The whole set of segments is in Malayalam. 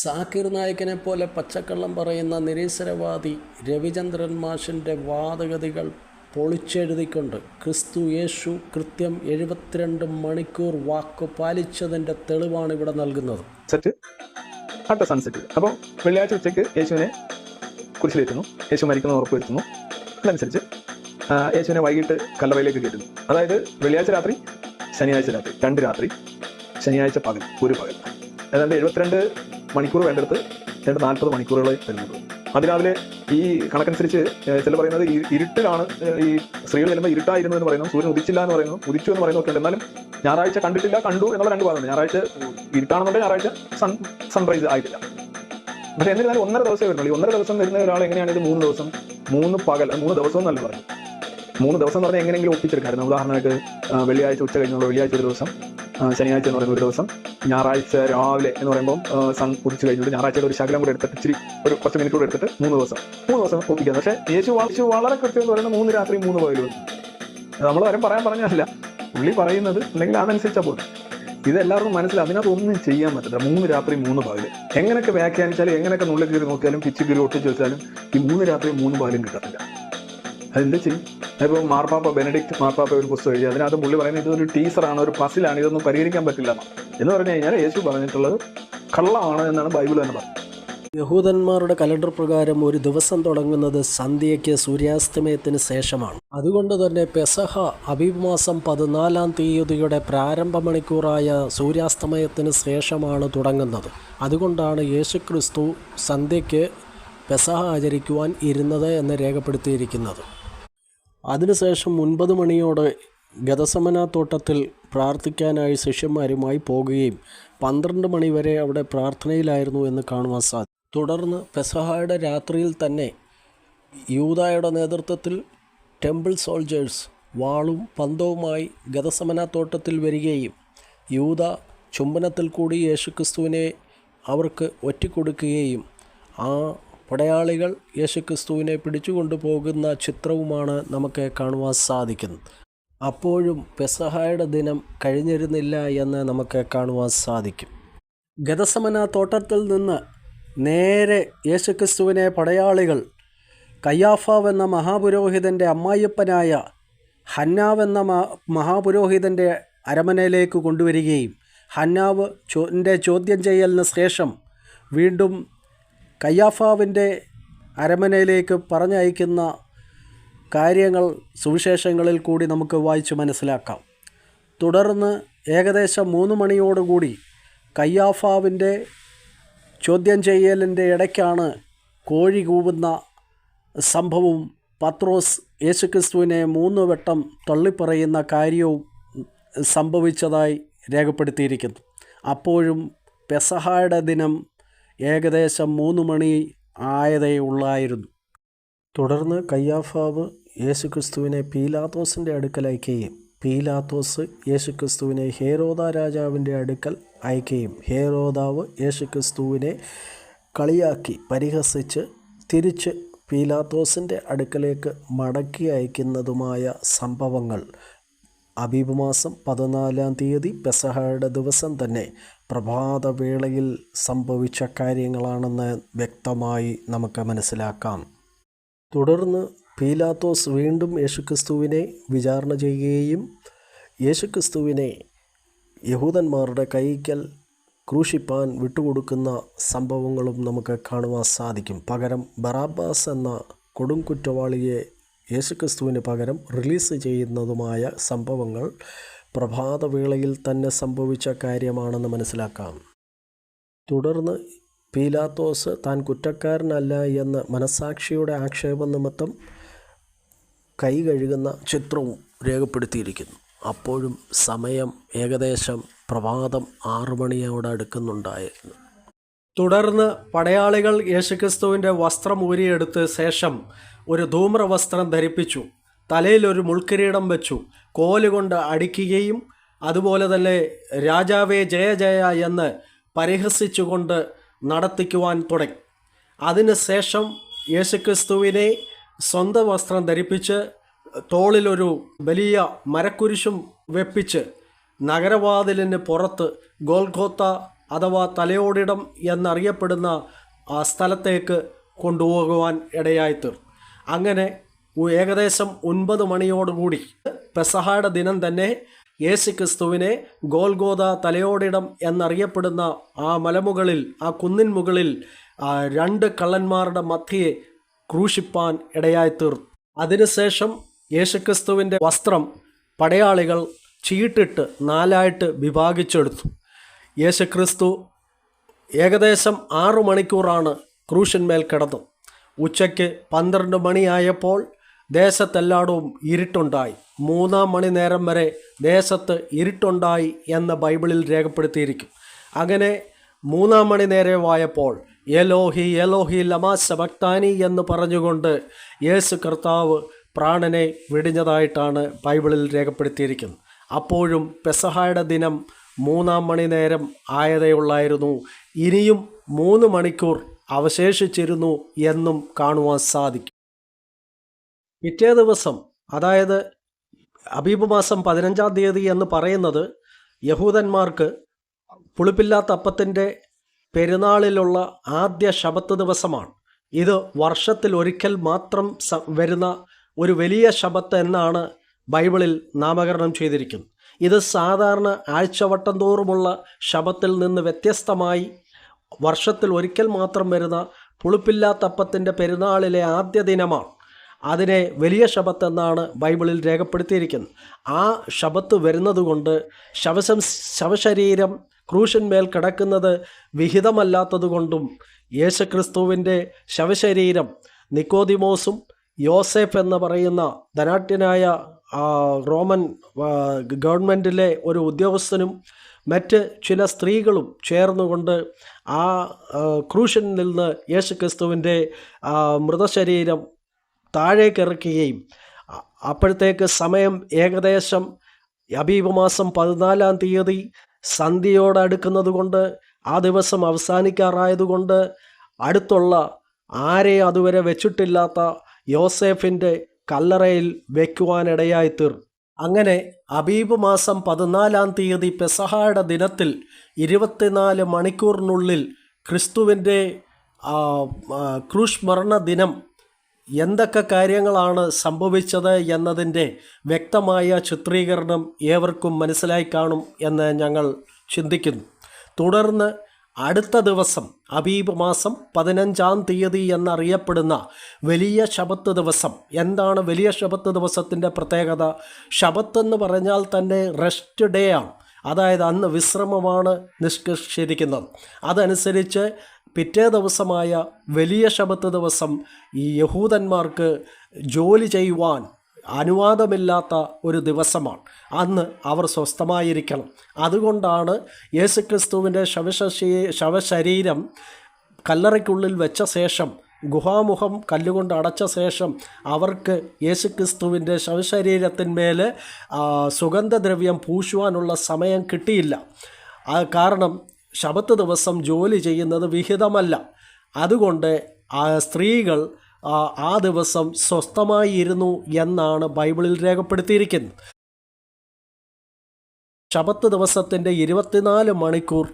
സാക്കിർ നായകനെ പോലെ പച്ചക്കള്ളം പറയുന്ന നിരീശ്വരവാദി രവിചന്ദ്രൻ മാഷിന്റെ വാദഗതികൾ പൊളിച്ചെഴുതിക്കൊണ്ട് ക്രിസ്തു യേശു കൃത്യം എഴുപത്തിരണ്ട് മണിക്കൂർ വാക്ക് പാലിച്ചതിന്റെ തെളിവാണ് ഇവിടെ നൽകുന്നത്. സെറ്റ് അപ്പോൾ വെള്ളിയാഴ്ച ഉച്ചയ്ക്ക് യേശുവിനെ കുരിശിലേറ്റുന്നു യേശു മരിക്കുന്ന ഉറപ്പ് വരുത്തുന്നു. അതനുസരിച്ച് യേശുവിനെ വൈകിട്ട് കല്ലറയിലേക്ക് കയറ്റുന്നു. അതായത് വെള്ളിയാഴ്ച രാത്രി ശനിയാഴ്ച രാത്രി രണ്ട് രാത്രി ശനിയാഴ്ച പകൽ ഒരു പകൽ. ഏതാണ്ട് എഴുപത്തിരണ്ട് മണിക്കൂർ വേണ്ടെടുത്ത് രണ്ട് നാൽപ്പത് മണിക്കൂറുകളെ വരുന്നത് അതിരാവിലെ ഈ കണക്കനുസരിച്ച് ചില പറയുന്നത് ഈ ഇരുട്ടിലാണ് ഈ സ്ത്രീകൾ ചെല്ലുമ്പോൾ ഇരുട്ടായിരുന്നു എന്ന് പറയുന്നു സൂര്യൻ ഉദിച്ചില്ല എന്ന് പറയുന്നു ഉദിച്ചു എന്ന് പറയുന്നു ഒക്കെ എന്നാലും ഞായറാഴ്ച കണ്ടിട്ടില്ല കണ്ടു എന്നുള്ള രണ്ട് ഭാഗമുണ്ട് ഞായറാഴ്ച ഇരുട്ടാണെന്നുണ്ടെങ്കിൽ ഞായറാഴ്ച സൺ സൺറൈസ് ആയിട്ടില്ല. പക്ഷെ എന്നിരുന്നാലും ഒന്നര ദിവസമേ വരുന്നുള്ളൂ. ഈ ഒന്നര ദിവസം വരുന്ന ഒരാൾ എങ്ങനെയാണ് ഇത് മൂന്ന് ദിവസം മൂന്ന് പകൽ മൂന്ന് ദിവസം എന്നല്ല പറഞ്ഞു മൂന്ന് ദിവസം എന്ന് പറഞ്ഞാൽ എങ്ങനെയെങ്കിലും ഒപ്പിച്ചെടുക്കായിരുന്നു ഉദാഹരണമായിട്ട് വെള്ളിയാഴ്ച ഉച്ച കഴിഞ്ഞുള്ള വെള്ളിയാഴ്ച ഒരു ദിവസം ശനിയാഴ്ച എന്ന് പറയുന്ന ഒരു ദിവസം ഞായറാഴ്ച രാവിലെ എന്ന് പറയുമ്പോൾ സൺ ഉദിച്ചു കഴിഞ്ഞിട്ട് ഞായറാഴ്ച ഒരു ശകലം കൂടെ എടുത്തിട്ട് ഇച്ചിരി ഒരു കുറച്ച് മിനിറ്റ് കൂടെ എടുത്തിട്ട് മൂന്ന് ദിവസം മൂന്ന് ദിവസം ഒപ്പിക്കുക പക്ഷേ യേശു വാശു വളരെ കൃത്യം എന്ന് പറയുന്നത് മൂന്ന് രാത്രി മൂന്ന് പകലും. നമ്മൾ വരെ പറയാൻ പറഞ്ഞല്ല പുള്ളി പറയുന്നത് അല്ലെങ്കിൽ അതനുസരിച്ചാൽ പോകും ഇത് എല്ലാവർക്കും മനസ്സിലാവും. അതിനകത്ത് ഒന്നും ചെയ്യാൻ പറ്റില്ല മൂന്ന് രാത്രി മൂന്ന് പകൽ. എങ്ങനെയൊക്കെ വ്യാഖ്യാനിച്ചാലും എങ്ങനെയൊക്കെ നുള്ളിൽ കയറി നോക്കിയാലും പിച്ച് കീറി ഒട്ടിച്ചു വെച്ചാലും ഈ മൂന്ന് രാത്രി മൂന്ന് പകലും കിട്ടത്തില്ല. അതെന്ത് ചെയ്യും അതിപ്പോൾ മാർപ്പാപ്പ ബെനഡിക്ട് മാർപ്പാപ്പ ഒരു പുസ്തകം എഴുതി അതിനകത്ത് പുള്ളി പറയുന്നത് ഇതൊരു ടീച്ചറാണ് ഒരു പസിലാണ് ഇതൊന്നും പരിഹരിക്കാൻ പറ്റില്ല എന്ന് പറഞ്ഞു കഴിഞ്ഞാൽ യേശു പറഞ്ഞിട്ടുള്ളത് കള്ളമാണ് എന്നാണ് ബൈബിൾ തന്നെ പറഞ്ഞത്. യഹൂദന്മാരുടെ കലണ്ടർ പ്രകാരം ഒരു ദിവസം തുടങ്ങുന്നത് സന്ധ്യയ്ക്ക് സൂര്യാസ്തമയത്തിന് ശേഷമാണ്. അതുകൊണ്ട് തന്നെ പെസഹ അഭിമാസം പതിനാലാം തീയതിയുടെ പ്രാരംഭ മണിക്കൂറായ സൂര്യാസ്തമയത്തിന് ശേഷമാണ് തുടങ്ങുന്നത്. അതുകൊണ്ടാണ് യേശുക്രിസ്തു സന്ധ്യയ്ക്ക് പെസഹ ആചരിക്കുവാൻ ഇരുന്നത് എന്ന് രേഖപ്പെടുത്തിയിരിക്കുന്നത്. അതിനുശേഷം ഒൻപത് മണിയോടെ ഗതസമന തോട്ടത്തിൽ പ്രാർത്ഥിക്കാനായി ശിഷ്യന്മാരുമായി പോകുകയും പന്ത്രണ്ട് മണിവരെ അവിടെ പ്രാർത്ഥനയിലായിരുന്നു എന്ന് കാണുവാൻ സാധിക്കും തുടർന്ന് പെസഹായുടെ രാത്രിയിൽ തന്നെ യൂതായുടെ നേതൃത്വത്തിൽ ടെമ്പിൾ സോൾജേഴ്സ് വാളും പന്തവുമായി ഗതസമന തോട്ടത്തിൽ വരികയും യൂത ചുംബനത്തിൽ കൂടി യേശുക്രിസ്തുവിനെ അവർക്ക് ഒറ്റിക്കൊടുക്കുകയും ആ പടയാളികൾ യേശുക്രിസ്തുവിനെ പിടിച്ചുകൊണ്ടുപോകുന്ന ചിത്രവുമാണ് നമുക്ക് കാണുവാൻ സാധിക്കുന്നത്. അപ്പോഴും പെസഹായുടെ ദിനം കഴിഞ്ഞിരുന്നില്ല എന്ന് നമുക്ക് കാണുവാൻ സാധിക്കും. ഗതസമന തോട്ടത്തിൽ നിന്ന് നേരെ യേശുക്രിസ്തുവിനെ പടയാളികൾ കയ്യാഫാവ് എന്ന മഹാപുരോഹിതന്റെ അമ്മായിയപ്പനായ ഹന്നാവെന്ന എന്ന മഹാപുരോഹിതന്റെ അരമനയിലേക്ക് കൊണ്ടുവരികയും ഹന്നാവ് ചോ ചോദ്യം ചെയ്യലിന് ശേഷം വീണ്ടും കയ്യാഫാവിന്റെ അരമനയിലേക്ക് പറഞ്ഞയക്കുന്ന കാര്യങ്ങൾ സുവിശേഷങ്ങളിൽ കൂടി നമുക്ക് വായിച്ച് മനസ്സിലാക്കാം. തുടർന്ന് ഏകദേശം മൂന്ന് മണിയോടുകൂടി കയ്യാഫാവിന്റെ ചോദ്യം ചെയ്യലിന്റെ ഇടയ്ക്കാണ് കോഴി കൂവുന്ന സംഭവവും പത്രോസ് യേശുക്രിസ്തുവിനെ മൂന്ന് വട്ടം തള്ളിപ്പറയുന്ന കാര്യവും സംഭവിച്ചതായി രേഖപ്പെടുത്തിയിരിക്കുന്നു. അപ്പോഴും പെസഹായുടെ ദിനം ഏകദേശം മൂന്ന് മണി ആയതേ ഉള്ളായിരുന്നു. തുടർന്ന് കയ്യാഫാവ് യേശുക്രിസ്തുവിനെ പീലാത്തോസിന്റെ അടുക്കൽ അയക്കുകയും പീലാത്തോസ് യേശുക്രിസ്തുവിനെ ഹേരോദ രാജാവിന്റെ അടുക്കൽ അയക്കുകയും ഹേരോദാവ് യേശുക്രിസ്തുവിനെ കളിയാക്കി പരിഹസിച്ച് തിരിച്ച് പീലാത്തോസിന്റെ അടുക്കലേക്ക് മടക്കി അയക്കുന്നതുമായ സംഭവങ്ങൾ അബീബ് മാസം പതിനാലാം തീയതി പെസഹയുടെ ദിവസം തന്നെ പ്രഭാതവേളയിൽ സംഭവിച്ച കാര്യങ്ങളാണെന്ന് വ്യക്തമായി നമുക്ക് മനസ്സിലാക്കാം. തുടർന്ന് പീലാത്തോസ് വീണ്ടും യേശുക്രിസ്തുവിനെ വിചാരണ ചെയ്യുകയും യേശുക്രിസ്തുവിനെ യഹൂദന്മാരുടെ കൈക്കൽ ക്രൂശിപ്പാൻ വിട്ടുകൊടുക്കുന്ന സംഭവങ്ങളും നമുക്ക് കാണുവാൻ സാധിക്കും. പകരം ബറാബാസ് എന്ന കൊടും കുറ്റവാളിയെ യേശുക്രിസ്തുവിന് പകരം റിലീസ് ചെയ്യുന്നതുമായ സംഭവങ്ങൾ പ്രഭാതവേളയിൽ തന്നെ സംഭവിച്ച കാര്യമാണെന്ന് മനസ്സിലാക്കാം. തുടർന്ന് പീലാത്തോസ് താൻ കുറ്റക്കാരനല്ല എന്ന മനസാക്ഷിയുടെ ആക്ഷേപം നിമിത്തം കൈ കഴുകുന്ന ചിത്രവും രേഖപ്പെടുത്തിയിരിക്കുന്നു. അപ്പോഴും സമയം ഏകദേശം പ്രഭാതം ആറു മണിയോട് അടുക്കുന്നുണ്ടായിരുന്നു. തുടർന്ന് പടയാളികൾ യേശുക്രിസ്തുവിന്റെ വസ്ത്രം ഊരിയെടുത്ത് ശേഷം ഒരു ധൂമ്രവസ്ത്രം ധരിപ്പിച്ചു. തലയിൽ ഒരു മുൾക്കിരീടം വെച്ചു. കോലുകൊണ്ട് അടിക്കുകയും അതുപോലെ തന്നെ രാജാവേ ജയ ജയ എന്ന് പരിഹസിച്ചുകൊണ്ട് നടത്തിക്കുവാൻ തുടങ്ങി. അതിനുശേഷം യേശുക്രിസ്തുവിനെ സ്വന്തം വസ്ത്രം ധരിപ്പിച്ച് തോളിലൊരു വലിയ മരക്കുരിശും വെപ്പിച്ച് നഗരവാതിലിന് പുറത്ത് ഗോൽഖോത്ത അഥവാ തലയോടിടം എന്നറിയപ്പെടുന്ന ആ സ്ഥലത്തേക്ക് കൊണ്ടുപോകുവാൻ ഇടയായിത്തീർന്നു. അങ്ങനെ ഏകദേശം ഒൻപത് മണിയോടുകൂടി പെസഹായുടെ ദിനം തന്നെ യേശു ക്രിസ്തുവിനെ ഗോൽഗോദ തലയോടിടം എന്നറിയപ്പെടുന്ന ആ മലമുകളിൽ ആ കുന്നിൻ മുകളിൽ രണ്ട് കള്ളന്മാരുടെ മധ്യയെ ക്രൂശിപ്പാൻ ഇടയായി തീർത്തു അതിനുശേഷം യേശുക്രിസ്തുവിന്റെ വസ്ത്രം പടയാളികൾ ചീട്ടിട്ട് നാലായിട്ട് വിഭാഗിച്ചെടുത്തു. യേശുക്രിസ്തു ഏകദേശം ആറു മണിക്കൂറാണ് ക്രൂശന്മേൽ കിടന്നു. ഉച്ചയ്ക്ക് പന്ത്രണ്ട് മണിയായപ്പോൾ ദേശത്തെല്ലായിടവും ഇരുട്ടുണ്ടായി. മൂന്നാം മണി നേരം വരെ ദേശത്ത് ഇരുട്ടുണ്ടായി എന്ന് ബൈബിളിൽ രേഖപ്പെടുത്തിയിരിക്കും. അങ്ങനെ മൂന്നാം മണി നേരമായപ്പോൾ എലോഹി യലോഹി ലമാ ഭക്താനി എന്ന് പറഞ്ഞുകൊണ്ട് യേശു കർത്താവ് പ്രാണനെ വെടിഞ്ഞതായിട്ടാണ് ബൈബിളിൽ രേഖപ്പെടുത്തിയിരിക്കുന്നത്. അപ്പോഴും പെസഹായുടെ ദിനം മൂന്നാം മണി നേരം ആയതേ ഉള്ളായിരുന്നു ഇനിയും മൂന്ന് മണിക്കൂർ അവശേഷിച്ചിരുന്നു എന്നും കാണുവാൻ സാധിക്കും. പിറ്റേ ദിവസം അതായത് അബീബ് മാസം പതിനഞ്ചാം തീയതി എന്ന് പറയുന്നത് യഹൂദന്മാർക്ക് പുളിപ്പില്ലാത്ത അപ്പത്തിന്റെ പെരുന്നാളിലുള്ള ആദ്യ ശബത്ത് ദിവസമാണ്. ഇത് വർഷത്തിൽ ഒരിക്കൽ മാത്രം വരുന്ന ഒരു വലിയ ശബത്ത് എന്നാണ് ബൈബിളിൽ നാമകരണം ചെയ്തിരിക്കുന്നത്. ഇത് സാധാരണ ആഴ്ചവട്ടം തോറുമുള്ള ശബത്തിൽ നിന്ന് വ്യത്യസ്തമായി വർഷത്തിൽ ഒരിക്കൽ മാത്രം വരുന്ന പുളിപ്പില്ലാത്തപ്പത്തിന്റെ പെരുന്നാളിലെ ആദ്യ ദിനമാണ്. അതിനെ വലിയ ശബത്ത് എന്നാണ് ബൈബിളിൽ രേഖപ്പെടുത്തിയിരിക്കുന്നത്. ആ ശബത്ത് വരുന്നതുകൊണ്ട് ശവശം ശവശരീരം ക്രൂശന്മേൽ കിടക്കുന്നത് വിഹിതമല്ലാത്തതുകൊണ്ടും യേശുക്രിസ്തുവിന്റെ ശവശരീരം നിക്കോദിമോസും യോസെഫ് എന്ന് പറയുന്ന ധനാട്യനായ റോമൻ ഗവൺമെന്റിലെ ഒരു ഉദ്യോഗസ്ഥനും മറ്റ് ചില സ്ത്രീകളും ചേർന്നുകൊണ്ട് ആ ക്രൂശനിൽ നിന്ന് യേശുക്രിസ്തുവിന്റെ മൃതശരീരം താഴേക്കിറക്കുകയും അപ്പോഴത്തേക്ക് സമയം ഏകദേശം അബീബ് മാസം പതിനാലാം തീയതി സന്ധ്യയോടടുക്കുന്നത് കൊണ്ട് ആ ദിവസം അവസാനിക്കാറായതുകൊണ്ട് അടുത്തുള്ള ആരെ അതുവരെ വെച്ചിട്ടില്ലാത്ത യോസേഫിന്റെ കല്ലറയിൽ വയ്ക്കുവാനിടയായി തീർന്നു അങ്ങനെ അബീബ് മാസം പതിനാലാം തീയതി പെസഹായുടെ ദിനത്തിൽ ഇരുപത്തിനാല് മണിക്കൂറിനുള്ളിൽ ക്രിസ്തുവിന്റെ ആ, ആ, ക്രൂശ് മരണ ദിനം എന്തൊക്കെ കാര്യങ്ങളാണ് സംഭവിച്ചത് എന്നതിന്റെ വ്യക്തമായ ചിത്രീകരണം ഏവർക്കും മനസ്സിലായി കാണും എന്ന് ഞങ്ങൾ ചിന്തിക്കുന്നു. തുടർന്ന് അടുത്ത ദിവസം അബീബ് മാസം പതിനഞ്ചാം തീയതി എന്നറിയപ്പെടുന്ന വലിയ ശബത്ത് ദിവസം. എന്താണ് വലിയ ശബത്ത് ദിവസത്തിന്റെ പ്രത്യേകത? ശബത്ത് എന്ന് പറഞ്ഞാൽ തന്നെ റെസ്റ്റ് ഡേ ആണ്. അതായത് അന്ന് വിശ്രമമാണ് നിഷ്കർഷിച്ചിരിക്കുന്നത്. അതനുസരിച്ച് പിറ്റേ ദിവസമായ വലിയ ശബത്ത് ദിവസം ഈ യഹൂദന്മാർക്ക് ജോലി ചെയ്യുവാൻ അനുവാദമില്ലാത്ത ഒരു ദിവസമാണ്. അന്ന് അവർ സ്വസ്ഥമായിരിക്കണം. അതുകൊണ്ടാണ് യേശുക്രിസ്തുവിന്റെ ശവശശീ ശവശരീരം കല്ലറയ്ക്കുള്ളിൽ വെച്ച ശേഷം ഗുഹാമുഖം കല്ലുകൊണ്ട് അടച്ച ശേഷം അവർക്ക് യേശുക്രിസ്തുവിന്റെ ശവശരീരത്തിന്മേൽ സുഗന്ധദ്രവ്യം പൂശുവാനുള്ള സമയം കിട്ടിയില്ല. കാരണം ശബത്ത് ദിവസം ജോലി ചെയ്യുന്നത് വിഹിതമല്ല. അതുകൊണ്ട് സ്ത്രീകൾ ആ, ദിവസം സ്വസ്ഥമായിരുന്നു എന്നാണ് ബൈബിളിൽ രേഖപ്പെടുത്തിയിരിക്കുന്നത്. ശബത്ത് ദിവസത്തിന്റെ ഇരുപത്തിനാല് മണിക്കൂർ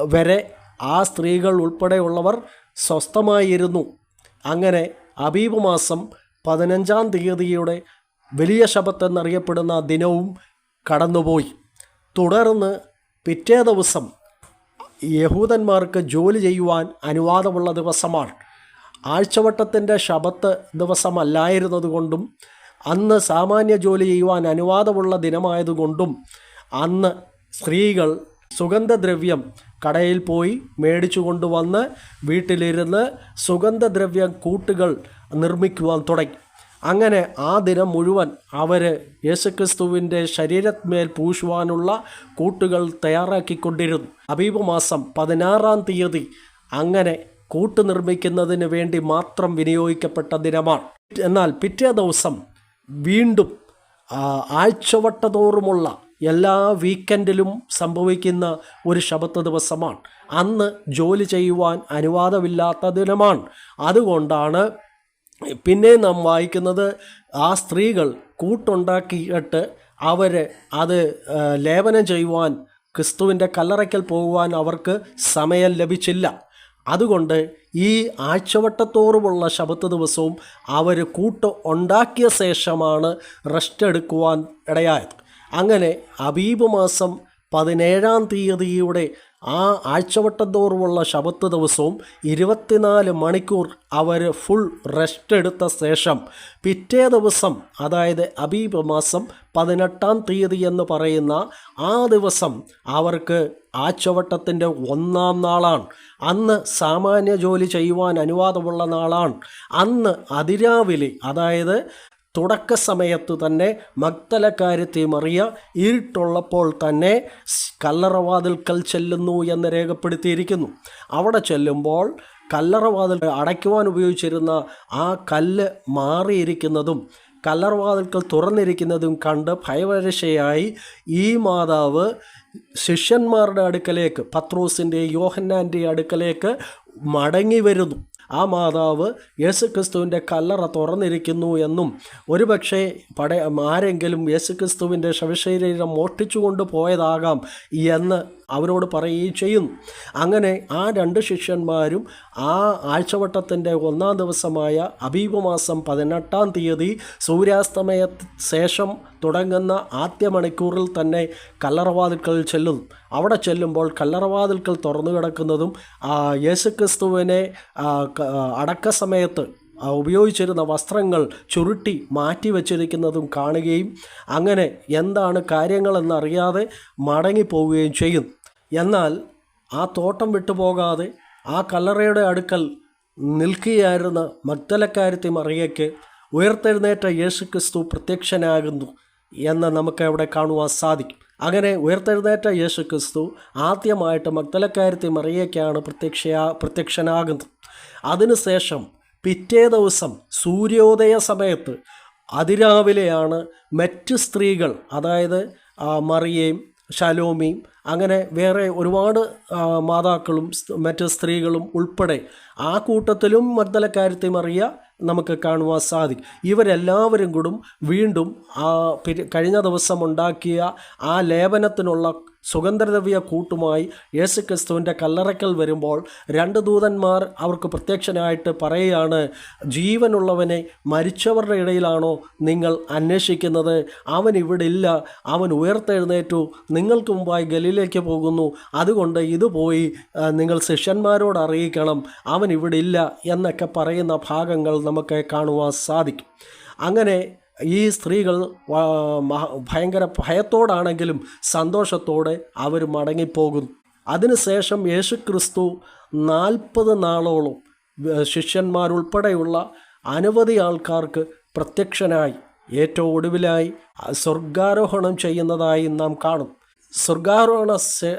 വരെ ആ സ്ത്രീകൾ ഉൾപ്പെടെയുള്ളവർ സ്വസ്ഥമായിരുന്നു. അങ്ങനെ അബീബ് മാസം പതിനഞ്ചാം തീയതിയുടെ വലിയ ശബത്ത് എന്നറിയപ്പെടുന്ന ദിനവും കടന്നുപോയി. തുടർന്ന് പിറ്റേ ദിവസം യഹൂദന്മാർക്ക് ജോലി ചെയ്യുവാൻ അനുവാദമുള്ള ദിവസമാണ്. ആഴ്ചവട്ടത്തിന്റെ ശബത്ത് ദിവസമല്ലായിരുന്നതുകൊണ്ടും അന്ന് സാമാന്യ ജോലി ചെയ്യുവാൻ അനുവാദമുള്ള ദിനമായതുകൊണ്ടും അന്ന് സ്ത്രീകൾ സുഗന്ധദ്രവ്യം കടയിൽ പോയി മേടിച്ചു കൊണ്ടുവന്ന് വീട്ടിലിരുന്ന് സുഗന്ധദ്രവ്യ കൂട്ടുകൾ നിർമ്മിക്കുവാൻ തുടങ്ങി. അങ്ങനെ ആ ദിനം മുഴുവൻ അവർ യേശുക്രിസ്തുവിന്റെ ശരീരത്തിന്മേൽ പൂശുവാനുള്ള കൂട്ടുകൾ തയ്യാറാക്കിക്കൊണ്ടിരുന്നു. അബീബ് മാസം പതിനാറാം തീയതി അങ്ങനെ കൂട്ട് നിർമ്മിക്കുന്നതിന് വേണ്ടി മാത്രം വിനിയോഗിക്കപ്പെട്ട ദിനമാണ്. എന്നാൽ പിറ്റേ ദിവസം വീണ്ടും ആഴ്ചവട്ടതോറുമുള്ള എല്ലാ വീക്കെൻഡിലും സംഭവിക്കുന്ന ഒരു ശബത്ത് ദിവസമാണ്. അന്ന് ജോലി ചെയ്യുവാൻ അനുവാദമില്ലാത്ത ദിനമാണ്. അതുകൊണ്ടാണ് പിന്നെ നാം വായിക്കുന്നത് ആ സ്ത്രീകൾ കൂട്ടുണ്ടാക്കിയിട്ട് അവർ അത് ലേപനം ചെയ്യുവാൻ ക്രിസ്തുവിന്റെ കല്ലറയ്ക്കൽ പോകുവാൻ അവർക്ക് സമയം ലഭിച്ചില്ല. അതുകൊണ്ട് ഈ ആഴ്ചവട്ടത്തോറുമുള്ള ശബത്ത് ദിവസവും അവർ കൂട്ട് ഉണ്ടാക്കിയ ശേഷമാണ് റെസ്റ്റ് എടുക്കുവാൻ ഇടയായത്. അങ്ങനെ അബീബ് മാസം പതിനേഴാം തീയതിയുടെ ആ ആഴ്ചവട്ടം തോറുമുള്ള ശബത്ത് ദിവസവും ഇരുപത്തിനാല് മണിക്കൂർ അവർ ഫുൾ റെസ്റ്റ് എടുത്ത ശേഷം പിറ്റേ ദിവസം അതായത് അബീബ് മാസം പതിനെട്ടാം തീയതി എന്ന് പറയുന്ന ആ ദിവസം അവർക്ക് ആഴ്ചവട്ടത്തിന്റെ ഒന്നാം നാളാണ്. അന്ന് സാമാന്യ ജോലി ചെയ്യുവാൻ അനുവാദമുള്ള നാളാണ്. അന്ന് അതിരാവിലെ അതായത് തുടക്ക സമയത്ത് തന്നെ മക്തലക്കാരത്തെ മറിയ ഇരുട്ടുള്ളപ്പോൾ തന്നെ കല്ലറവാതിൽക്കൽ ചെല്ലുന്നു എന്ന് രേഖപ്പെടുത്തിയിരിക്കുന്നു. അവിടെ ചെല്ലുമ്പോൾ കല്ലറവാതിൽ അടയ്ക്കുവാൻ ഉപയോഗിച്ചിരുന്ന ആ കല്ല് മാറിയിരിക്കുന്നതും കല്ലറവാതിൽക്കൽ തുറന്നിരിക്കുന്നതും കണ്ട് ഭയവരശയായി ഈ മാതാവ് ശിഷ്യന്മാരുടെ അടുക്കലേക്ക് പത്രോസിന്റെ യോഹന്നാന്റെ അടുക്കലേക്ക് മടങ്ങി വരുന്നു. ആ മാതാവ് യേശുക്രിസ്തുവിന്റെ കല്ലറ തുറന്നിരിക്കുന്നു എന്നും ഒരുപക്ഷെ പട ആരെങ്കിലും യേശുക്രിസ്തുവിന്റെ ശവശരീരം മോഷ്ടിച്ചു പോയതാകാം എന്ന് അവരോട് പറയുകയും ചെയ്യുന്നു. അങ്ങനെ ആ രണ്ട് ശിഷ്യന്മാരും ആ ആഴ്ചവട്ടത്തിന്റെ ഒന്നാം ദിവസമായ അബീബ് മാസം പതിനെട്ടാം തീയതി സൂര്യാസ്തമയ ശേഷം തുടങ്ങുന്ന ആദ്യ മണിക്കൂറിൽ തന്നെ കല്ലറവാതിൽക്കൽ ചെല്ലുന്നു. അവിടെ ചെല്ലുമ്പോൾ കല്ലറവാതിൽക്കൽ തുറന്നു കിടക്കുന്നതും യേശുക്രിസ്തുവിനെ അടക്ക സമയത്ത് ഉപയോഗിച്ചിരുന്ന വസ്ത്രങ്ങൾ ചുരുട്ടി മാറ്റി വച്ചിരിക്കുന്നതും കാണുകയും അങ്ങനെ എന്താണ് കാര്യങ്ങളെന്നറിയാതെ മടങ്ങിപ്പോവുകയും ചെയ്യും എന്നാൽ ആ തോട്ടം വിട്ടുപോകാതെ ആ കല്ലറയുടെ അടുക്കൽ നിൽക്കുകയായിരുന്ന മഗ്ദലക്കാരത്തി മറിയയ്ക്ക് ഉയർത്തെഴുന്നേറ്റ യേശുക്രിസ്തു പ്രത്യക്ഷനാകുന്നു എന്ന് നമുക്ക് അവിടെ കാണുവാൻ സാധിക്കും. അങ്ങനെ ഉയർത്തെഴുന്നേറ്റ യേശുക്രിസ്തു ആദ്യമായിട്ട് മഗ്ദലക്കാരത്തി മറിയയ്ക്കാണ് പ്രത്യക്ഷയാ പ്രത്യക്ഷനാകുന്നത്. അതിനുശേഷം പിറ്റേ ദിവസം സൂര്യോദയ സമയത്ത് അതിരാവിലെയാണ് മറ്റ് സ്ത്രീകൾ അതായത് മറിയയും ശലോമിയും അങ്ങനെ വേറെ ഒരുപാട് മാതാക്കളും മറ്റ് സ്ത്രീകളും ഉൾപ്പെടെ ആ കൂട്ടത്തിലും മഗ്ദലക്കാരത്തെ മറിയ നമുക്ക് കാണുവാൻ സാധിക്കും. ഇവരെല്ലാവരും കൂടും വീണ്ടും ആ കഴിഞ്ഞ ദിവസം ഉണ്ടാക്കിയ ആ ലേപനത്തിനുള്ള സുഗന്ധദ്രവ്യ കൂട്ടുമായി യേശുക്രിസ്തുവിന്റെ കല്ലറയ്ക്കൽ വരുമ്പോൾ രണ്ട് ദൂതന്മാർ അവർക്ക് പ്രത്യക്ഷനായിട്ട് പറയുകയാണ് ജീവനുള്ളവനെ മരിച്ചവരുടെ ഇടയിലാണോ നിങ്ങൾ അന്വേഷിക്കുന്നത്? അവൻ ഇവിടെ ഇല്ല അവൻ ഉയർത്തെഴുന്നേറ്റു നിങ്ങൾക്ക് മുമ്പായി ഗലിയിലേക്ക് പോകുന്നു അതുകൊണ്ട് ഇത് പോയി നിങ്ങൾ ശിഷ്യന്മാരോട് അറിയിക്കണം അവൻ ഇവിടെ ഇല്ല എന്നൊക്കെ പറയുന്ന ഭാഗങ്ങൾ നമുക്ക് കാണുവാൻ സാധിക്കും. അങ്ങനെ ഈ സ്ത്രീകൾ ഭയങ്കര ഭയത്തോടാണെങ്കിലും സന്തോഷത്തോടെ അവർ മടങ്ങിപ്പോകും. അതിനുശേഷം യേശു ക്രിസ്തു നാൽപ്പത് നാളോളം ശിഷ്യന്മാരുൾപ്പെടെയുള്ള അനവധി ആൾക്കാർക്ക് പ്രത്യക്ഷനായി ഏറ്റവും ഒടുവിലായി സ്വർഗാരോഹണം ചെയ്യുന്നതായി നാം കാണും. സ്വർഗാരോഹണ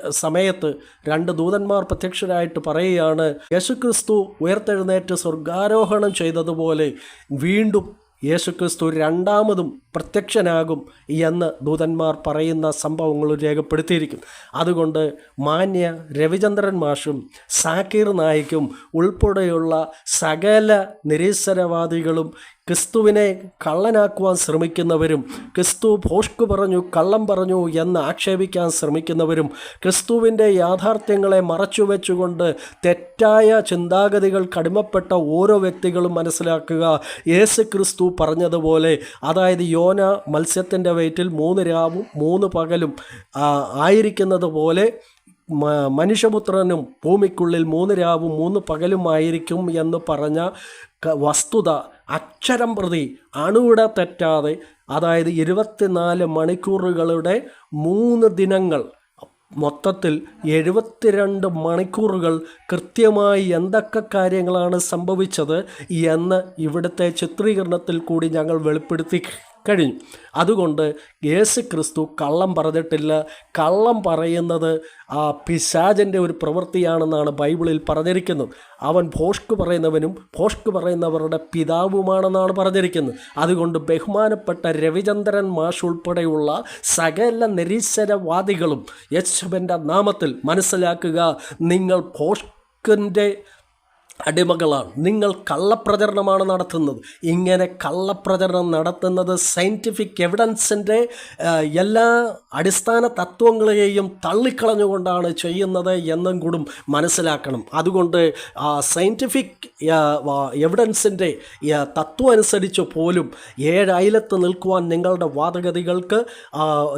സമയത്ത് രണ്ട് ദൂതന്മാർ പ്രത്യക്ഷരായിട്ട് പറയുകയാണ് യേശുക്രിസ്തു ഉയർത്തെഴുന്നേറ്റ് സ്വർഗാരോഹണം ചെയ്തതുപോലെ വീണ്ടും യേശുക്രിസ്തു രണ്ടാമതും പ്രത്യക്ഷനാകും എന്ന് ദൂതന്മാർ പറയുന്ന സംഭവങ്ങൾ രേഖപ്പെടുത്തിയിരിക്കും അതുകൊണ്ട് മാന്യ രവിചന്ദ്രൻ മാഷും സാക്കീർ നായിക്കും ഉൾപ്പെടെയുള്ള സകല നിരീശ്വരവാദികളും ക്രിസ്തുവിനെ കള്ളനാക്കുവാൻ ശ്രമിക്കുന്നവരും ക്രിസ്തു ഭോഷ്കു പറഞ്ഞു കള്ളം പറഞ്ഞു എന്ന് ആക്ഷേപിക്കാൻ ശ്രമിക്കുന്നവരും ക്രിസ്തുവിന്റെ യാഥാർത്ഥ്യങ്ങളെ മറച്ചുവെച്ചുകൊണ്ട് തെറ്റായ ചിന്താഗതികൾ കടിമപ്പെട്ട ഓരോ വ്യക്തികളും മനസ്സിലാക്കുക. യേശു ക്രിസ്തു പറഞ്ഞതുപോലെ അതായത് യോന മത്സ്യത്തിന്റെ വയറ്റിൽ മൂന്ന് രാവും മൂന്ന് പകലും ആയിരിക്കുന്നത് പോലെ മനുഷ്യപുത്രനും ഭൂമിക്കുള്ളിൽ മൂന്ന് രാവും മൂന്ന് പകലുമായിരിക്കും എന്ന് പറഞ്ഞ വസ്തുത അക്ഷരം പ്രതി അണുവിട തെറ്റാതെ അതായത് ഇരുപത്തിനാല് മണിക്കൂറുകളുടെ മൂന്ന് ദിനങ്ങൾ മൊത്തത്തിൽ എഴുപത്തിരണ്ട് മണിക്കൂറുകൾ കൃത്യമായി എന്തൊക്കെ കാര്യങ്ങളാണ് സംഭവിച്ചത് എന്ന് ഇവിടുത്തെ ചിത്രീകരണത്തിൽ കൂടി ഞങ്ങൾ വെളിപ്പെടുത്തി കഴിഞ്ഞു. അതുകൊണ്ട് യേശു ക്രിസ്തു കള്ളം പറഞ്ഞിട്ടില്ല. കള്ളം പറയുന്നത് ആ പിശാചന്റെ ഒരു പ്രവൃത്തിയാണെന്നാണ് ബൈബിളിൽ പറഞ്ഞിരിക്കുന്നത്. അവൻ ഭോഷ്ക് പറയുന്നവനും ഭോഷ്ക് പറയുന്നവരുടെ പിതാവുമാണെന്നാണ് പറഞ്ഞിരിക്കുന്നത്. അതുകൊണ്ട് ബഹുമാനപ്പെട്ട രവിചന്ദ്രൻ മാഷ് ഉൾപ്പെടെയുള്ള സകല നിരീശ്വരവാദികളും യശുബന്റെ നാമത്തിൽ മനസ്സിലാക്കുക. നിങ്ങൾ ഭോഷ്കിന്റെ അടിമകളാണ്. നിങ്ങൾ കള്ളപ്രചരണമാണ് നടത്തുന്നത്. ഇങ്ങനെ കള്ളപ്രചരണം നടത്തുന്നത് സയന്റിഫിക് എവിഡൻസിന്റെ എല്ലാ അടിസ്ഥാന തത്വങ്ങളെയും തള്ളിക്കളഞ്ഞുകൊണ്ടാണ് ചെയ്യുന്നത് എന്നും കൂടും മനസ്സിലാക്കണം. അതുകൊണ്ട് സയന്റിഫിക് എവിഡൻസിന്റെ തത്വം അനുസരിച്ച് പോലും ഏഴയലത്ത് നിൽക്കുവാൻ നിങ്ങളുടെ വാദഗതികൾക്ക്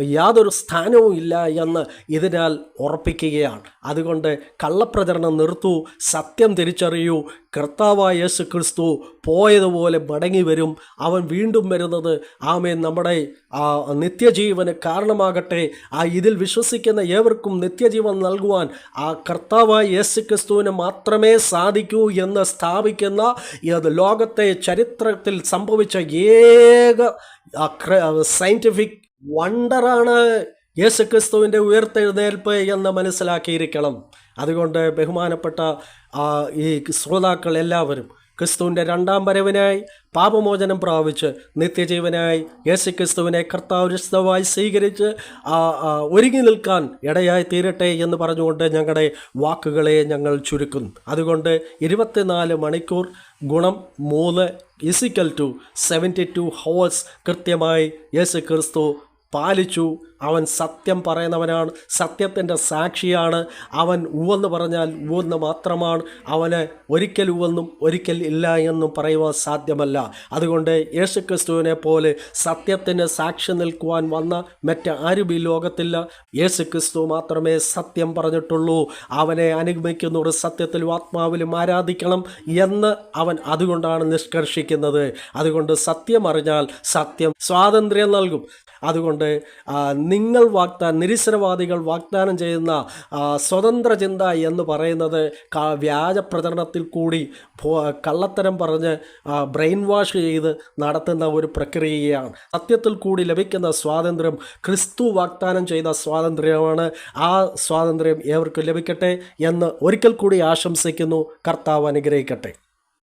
യാതൊരു സ്ഥാനവും ഇല്ല എന്ന് ഇതിനാൽ ഉറപ്പിക്കുകയാണ്. അതുകൊണ്ട് കള്ളപ്രചരണം നിർത്തൂ. സത്യം തിരിച്ചറിയൂ. കർത്താവായ യേശു ക്രിസ്തു പോയതുപോലെ മടങ്ങി വരും. അവൻ വീണ്ടും വരുന്നത് ആമേ നമ്മുടെ ആ, നിത്യജീവന് കാരണമാകട്ടെ. ആ ഇതിൽ വിശ്വസിക്കുന്ന ഏവർക്കും നിത്യജീവൻ നൽകുവാൻ ആ കർത്താവായ യേശു ക്രിസ്തുവിന് മാത്രമേ സാധിക്കൂ എന്ന് സ്ഥാപിക്കുന്ന ഇത് ലോകത്തെ ചരിത്രത്തിൽ സംഭവിച്ച ഏക സയന്റിഫിക് വണ്ടറാണ് യേശുക്രിസ്തുവിന്റെ ഉയർത്തെഴുന്നേൽപ്പ് എന്ന് മനസ്സിലാക്കിയിരിക്കണം. അതുകൊണ്ട് ബഹുമാനപ്പെട്ട ഈ ശ്രോതാക്കൾ എല്ലാവരും ക്രിസ്തുവിന്റെ രണ്ടാം വരവിനായി പാപമോചനം പ്രാപിച്ച് നിത്യജീവനായി യേശു ക്രിസ്തുവിനെ കർത്താവിശുദ്ധമായി സ്വീകരിച്ച് ഒരുങ്ങി നിൽക്കാൻ ഇടയായി തീരട്ടെ എന്ന് പറഞ്ഞുകൊണ്ട് ഞങ്ങളുടെ വാക്കുകളെ ഞങ്ങൾ ചുരുക്കുന്നു. അതുകൊണ്ട് ഇരുപത്തിനാല് മണിക്കൂർ ഗുണം മൂന്ന് is equal to seventy two hours കൃത്യമായി യേശു ക്രിസ്തു പാലിച്ചു. അവൻ സത്യം പറയുന്നവനാണ്. സത്യത്തിന്റെ സാക്ഷിയാണ്. അവൻ ഉവെന്ന് പറഞ്ഞാൽ ഉവെന്ന് മാത്രമാണ്. അവന് ഒരിക്കൽ ഉവെന്നും ഒരിക്കൽ ഇല്ല എന്നും പറയുവാൻ സാധ്യമല്ല. അതുകൊണ്ട് യേശുക്രിസ്തുവിനെ പോലെ സത്യത്തിന് സാക്ഷി നിൽക്കുവാൻ വന്ന മറ്റാരും ഈ ലോകത്തില്ല. യേശുക്രിസ്തു മാത്രമേ സത്യം പറഞ്ഞിട്ടുള്ളൂ. അവനെ അനുഗമിക്കുന്നവർ സത്യത്തിലും ആത്മാവിലും ആരാധിക്കണം എന്ന് അവൻ അതുകൊണ്ടാണ് നിഷ്കർഷിക്കുന്നത്. അതുകൊണ്ട് സത്യം അറിഞ്ഞാൽ സത്യം സ്വാതന്ത്ര്യം നൽകും. അതുകൊണ്ട് ആ, നിങ്ങൾ വാഗ്ദാനം നിരീശ്വരവാദികൾ വാഗ്ദാനം ചെയ്യുന്ന സ്വതന്ത്ര ചിന്ത എന്ന് പറയുന്നത് വ്യാജ പ്രചരണത്തിൽ കൂടി കള്ളത്തരം പറഞ്ഞ് ബ്രെയിൻ വാഷ് ചെയ്ത് നടത്തുന്ന ഒരു പ്രക്രിയയാണ്. സത്യത്തിൽ കൂടി ലഭിക്കുന്ന സ്വാതന്ത്ര്യം ക്രിസ്തു വാഗ്ദാനം ചെയ്ത സ്വാതന്ത്ര്യമാണ്. ആ സ്വാതന്ത്ര്യം ഏവർക്കും ലഭിക്കട്ടെ എന്ന് ഒരിക്കൽ കൂടി ആശംസിക്കുന്നു. കർത്താവ് അനുഗ്രഹിക്കട്ടെ.